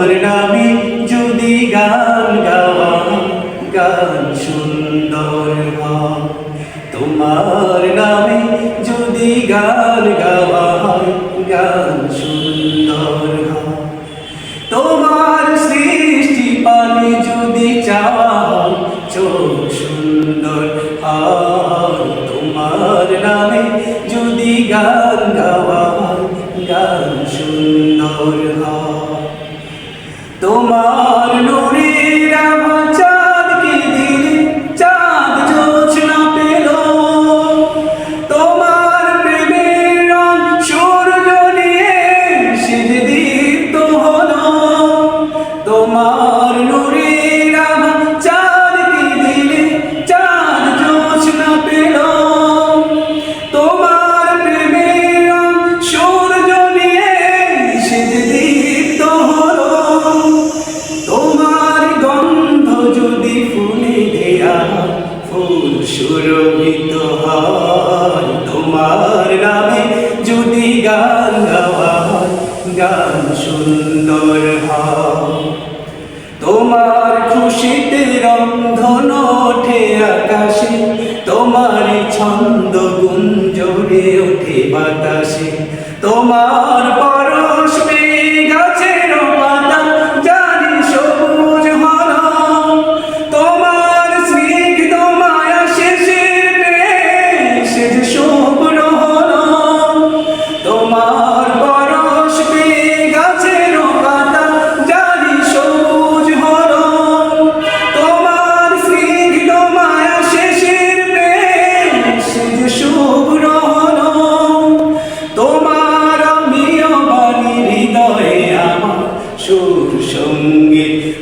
তোর নামে যদি গান গাওয়া, গান সুন্দর তোমার নামে যদি গান গাওয়া, গান সুন্দর তোমার সৃষ্টি পানে যদি চাওয়া, চোখ সুন্দর তোমার নামে যদি গান গাওয়া, গান সুন্দর যদি ফুলে দেয়া ফুল সুরভিত হয়, তোমার নামে যদি গান গাওয়া গান সুন্দর হয়। তোমার খুশিতে রন্ধন ওঠে আকাশে, তোমার ছন্দ গুঞ্জরে ওঠে বাতাসে, তোমার পরশ